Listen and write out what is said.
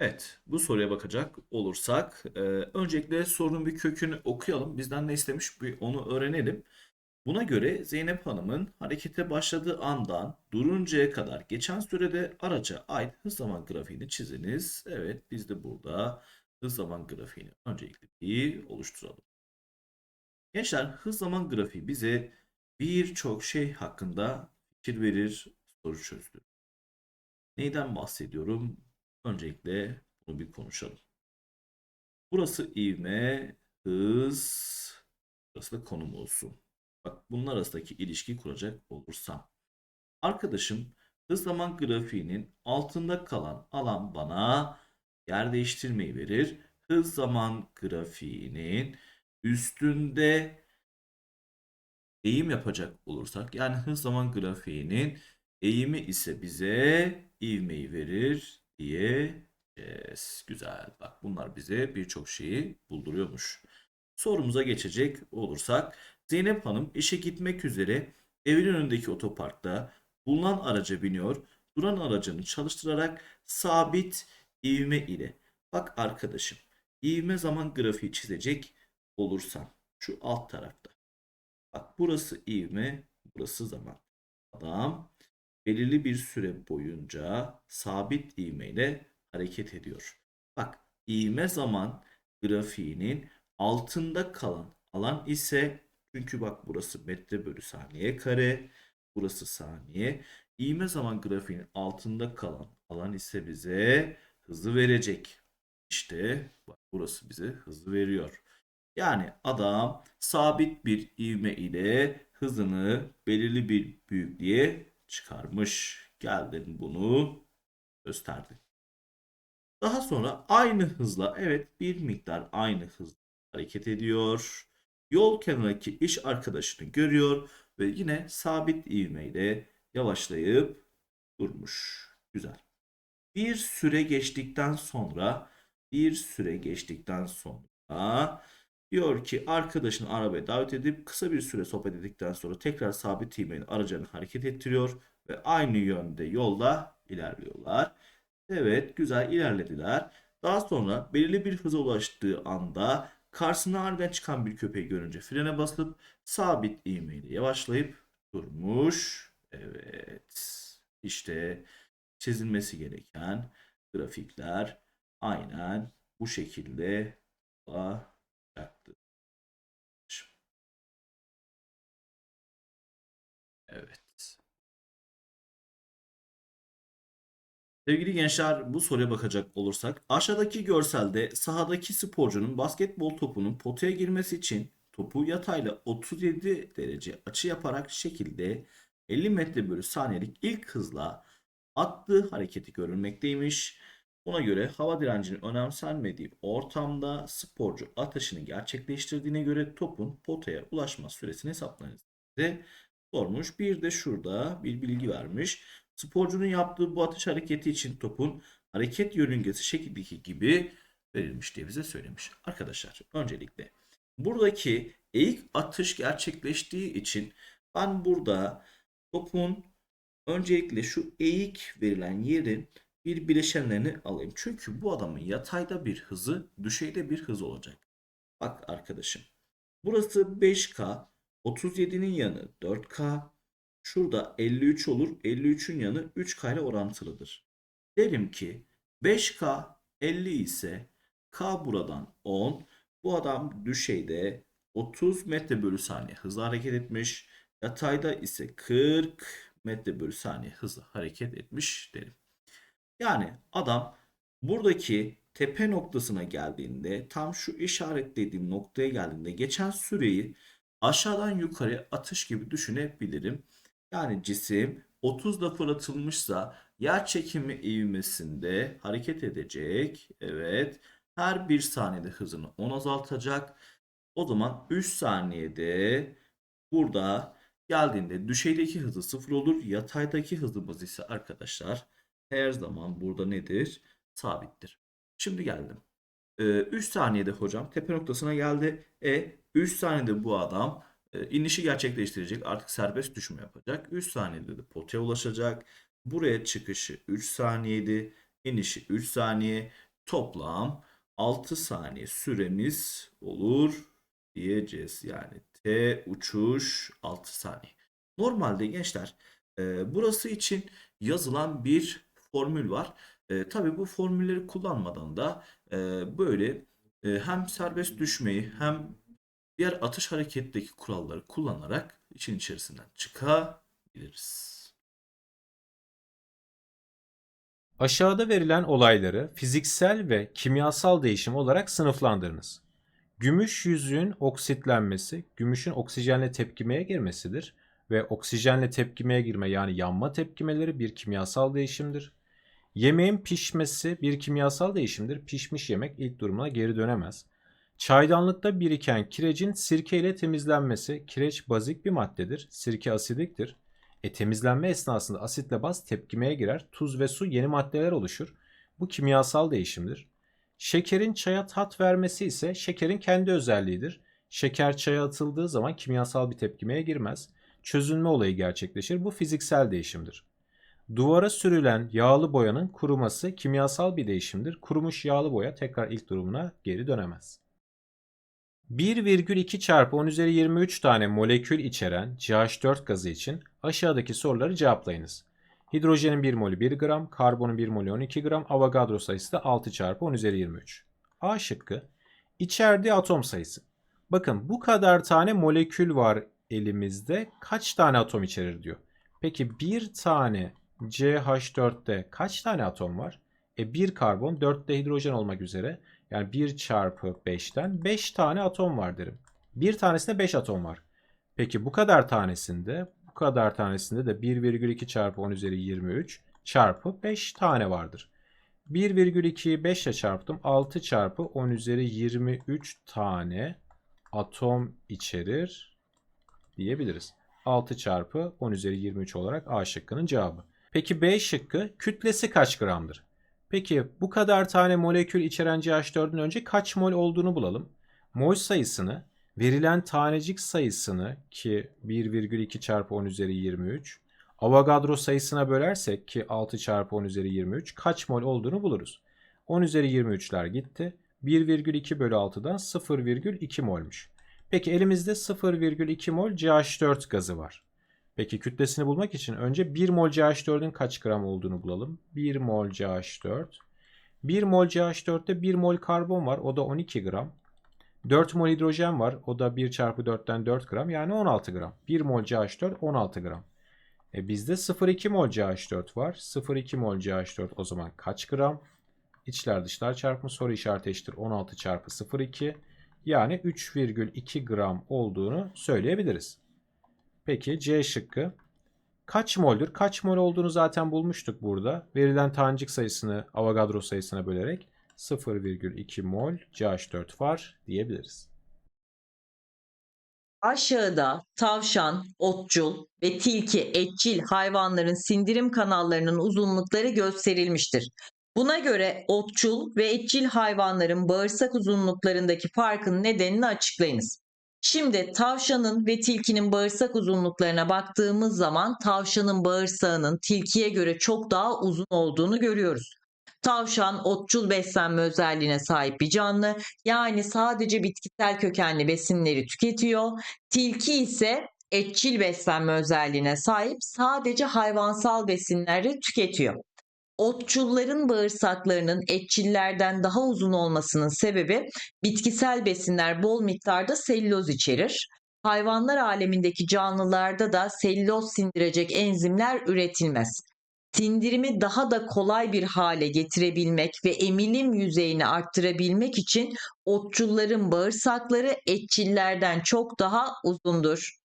Evet, bu soruya bakacak olursak, e, öncelikle sorunun bir kökünü okuyalım. Bizden ne istemiş bir onu öğrenelim. Buna göre Zeynep Hanım'ın harekete başladığı andan duruncaya kadar geçen sürede araca ait hız zaman grafiğini çiziniz. Evet, biz de burada hız zaman grafiğini öncelikle bir oluşturalım. Gençler, hız zaman grafiği bize birçok şey hakkında fikir verir, soru çözdürür. Neyden bahsediyorum? Öncelikle bunu bir konuşalım. Burası ivme, hız, burası da konum olsun. Bak bunlar arasındaki ilişki kuracak olursam. Arkadaşım hız zaman grafiğinin altında kalan alan bana yer değiştirmeyi verir. Hız zaman grafiğinin üstünde eğim yapacak olursak yani hız zaman grafiğinin eğimi ise bize ivmeyi verir diyeceğiz. Güzel. Bak bunlar bize birçok şeyi bulduruyormuş. Sorumuza geçecek olursak Zeynep Hanım işe gitmek üzere evin önündeki otoparkta bulunan araca biniyor. Duran aracını çalıştırarak sabit ivme ile. Bak arkadaşım ivme zaman grafiği çizecek olursam şu alt tarafta. Bak burası ivme, burası zaman. Adam belirli bir süre boyunca sabit ivmeyle hareket ediyor. Bak ivme zaman grafiğinin altında kalan alan ise çünkü bak burası metre bölü saniye kare, burası saniye. İvme zaman grafiğinin altında kalan alan ise bize hızı verecek. İşte bak burası bize hızı veriyor. Yani adam sabit bir ivme ile hızını belirli bir büyüklüğe çıkarmış. Geldin bunu gösterdi. Daha sonra aynı hızla evet bir miktar aynı hızla hareket ediyor. Yol kenarındaki iş arkadaşını görüyor ve yine sabit ivmeyle yavaşlayıp durmuş. Güzel. Bir süre geçtikten sonra bir süre geçtikten sonra diyor ki arkadaşını arabaya davet edip kısa bir süre sohbet ettikten sonra tekrar sabit ivmeyle aracını hareket ettiriyor ve aynı yönde yolda ilerliyorlar. Evet güzel ilerlediler. Daha sonra belirli bir hıza ulaştığı anda karşısına aniden çıkan bir köpeği görünce frene basıp sabit ivmeyle yavaşlayıp durmuş. Evet işte çizilmesi gereken grafikler aynen bu şekilde olacaktır. Evet. Sevgili gençler bu soruya bakacak olursak aşağıdaki görselde sahadaki sporcunun basketbol topunun potaya girmesi için topu yatayla 37 derece açı yaparak şekilde 50 metre bölü saniyelik ilk hızla attığı hareketi görülmekteymiş. Buna göre hava direncinin önemsenmediği ortamda sporcu atışını gerçekleştirdiğine göre topun potaya ulaşma süresini hesaplayınız diye sormuş. Bir de şurada bir bilgi vermiş. Sporcunun yaptığı bu atış hareketi için topun hareket yörüngesi şekildeki gibi verilmiş diye bize söylemiş. Arkadaşlar öncelikle buradaki eğik atış gerçekleştiği için ben burada topun öncelikle şu eğik verilen yerin bir bileşenlerini alayım. Çünkü bu adamın yatayda bir hızı, düşeyde bir hız olacak. Bak arkadaşım. Burası 5K, 37'nin yanı 4K, Şurada 53 olur. 53'ün yanı 3K ile orantılıdır. Derim ki 5K 50 ise K buradan 10. Bu adam düşeyde 30 metre bölü saniye hızla hareket etmiş. Yatayda ise 40 metre bölü saniye hızla hareket etmiş derim. Yani adam buradaki tepe noktasına geldiğinde tam şu işaretlediğim noktaya geldiğinde geçen süreyi aşağıdan yukarı atış gibi düşünebilirim. Yani cisim 30'da fırlatılmışsa yer çekimi ivmesinde hareket edecek. Evet. Her bir saniyede hızını 10 azaltacak. O zaman 3 saniyede burada geldiğinde düşeydeki hızı 0 olur. Yataydaki hızımız ise arkadaşlar her zaman burada nedir? Sabittir. Şimdi geldim. 3 saniyede hocam tepe noktasına geldi. E 3 saniyede bu adam e, inişi gerçekleştirecek. Artık serbest düşme yapacak. 3 saniyede de potaya ulaşacak. Buraya çıkışı 3 saniyeydi. İnişi 3 saniye. toplam 6 saniye süremiz olur diyeceğiz. Yani T uçuş 6 saniye. Normalde gençler e, burası için yazılan bir formül var. E, tabii bu formülleri kullanmadan da e, böyle e, hem serbest düşmeyi hem diğer atış hareketteki kuralları kullanarak işin içerisinden çıkabiliriz. Aşağıda verilen olayları fiziksel ve kimyasal değişim olarak sınıflandırınız. Gümüş yüzüğün oksitlenmesi, gümüşün oksijenle tepkimeye girmesidir ve oksijenle tepkimeye girme yani yanma tepkimeleri bir kimyasal değişimdir. Yemeğin pişmesi bir kimyasal değişimdir. Pişmiş yemek ilk durumuna geri dönemez. Çaydanlıkta biriken kirecin sirke ile temizlenmesi, kireç bazik bir maddedir, sirke asidiktir. E, temizlenme esnasında asitle baz tepkimeye girer. Tuz ve su yeni maddeler oluşur. Bu kimyasal değişimdir. Şekerin çaya tat vermesi ise şekerin kendi özelliğidir. Şeker çaya atıldığı zaman kimyasal bir tepkimeye girmez. Çözünme olayı gerçekleşir. Bu fiziksel değişimdir. Duvara sürülen yağlı boyanın kuruması kimyasal bir değişimdir. Kurumuş yağlı boya tekrar ilk durumuna geri dönemez. 1,2 çarpı 10 üzeri 23 tane molekül içeren CH4 gazı için aşağıdaki soruları cevaplayınız. Hidrojenin 1 molü 1 gram, karbonun 1 molü 12 gram, Avogadro sayısı da 6 çarpı 10 üzeri 23. A şıkkı. İçerdiği atom sayısı. Bakın bu kadar tane molekül var elimizde. Kaç tane atom içerir diyor. Peki bir tane CH4'te kaç tane atom var? E 1 karbon 4 de hidrojen olmak üzere. Yani 1 çarpı 5'ten 5 tane atom var derim. Bir tanesinde 5 atom var. Peki bu kadar tanesinde bu kadar tanesinde de 1,2 çarpı 10 üzeri 23 çarpı 5 tane vardır. 1,2'yi 5 ile çarptım. 6 çarpı 10 üzeri 23 tane atom içerir diyebiliriz. 6 çarpı 10 üzeri 23 olarak A şıkkının cevabı. Peki B şıkkı kütlesi kaç gramdır? Peki bu kadar tane molekül içeren CH4'ün önce kaç mol olduğunu bulalım. Mol sayısını verilen tanecik sayısını ki 1,2 çarpı 10 üzeri 23 Avogadro sayısına bölersek ki 6 çarpı 10 üzeri 23 kaç mol olduğunu buluruz. 10 üzeri 23'ler gitti. 1,2 bölü 6'dan 0,2 molmuş. Peki elimizde 0,2 mol CH4 gazı var. Peki kütlesini bulmak için önce 1 mol CH4'ün kaç gram olduğunu bulalım. 1 mol CH4. 1 mol CH4'te 1 mol karbon var. O da 12 gram. 4 mol hidrojen var. O da 1 çarpı 4'ten 4 gram. Yani 16 gram. 1 mol CH4 16 gram. E bizde 0,2 mol CH4 var. 0,2 mol CH4 o zaman kaç gram? İçler dışlar çarpımı soru işareti eşittir 16 çarpı 0,2. Yani 3,2 gram olduğunu söyleyebiliriz. Peki C şıkkı. Kaç moldür? Kaç mol olduğunu zaten bulmuştuk burada. Verilen tanecik sayısını Avogadro sayısına bölerek 0,2 mol CH4 var diyebiliriz. Aşağıda tavşan, otçul ve tilki, etçil hayvanların sindirim kanallarının uzunlukları gösterilmiştir. Buna göre otçul ve etçil hayvanların bağırsak uzunluklarındaki farkın nedenini açıklayınız. Şimdi tavşanın ve tilkinin bağırsak uzunluklarına baktığımız zaman tavşanın bağırsağının tilkiye göre çok daha uzun olduğunu görüyoruz. Tavşan otçul beslenme özelliğine sahip bir canlı. Yani sadece bitkisel kökenli besinleri tüketiyor. Tilki ise etçil beslenme özelliğine sahip sadece hayvansal besinleri tüketiyor. Otçulların bağırsaklarının etçillerden daha uzun olmasının sebebi bitkisel besinler bol miktarda selüloz içerir. Hayvanlar alemindeki canlılarda da selüloz sindirecek enzimler üretilmez. Sindirimi daha da kolay bir hale getirebilmek ve emilim yüzeyini arttırabilmek için otçulların bağırsakları etçillerden çok daha uzundur.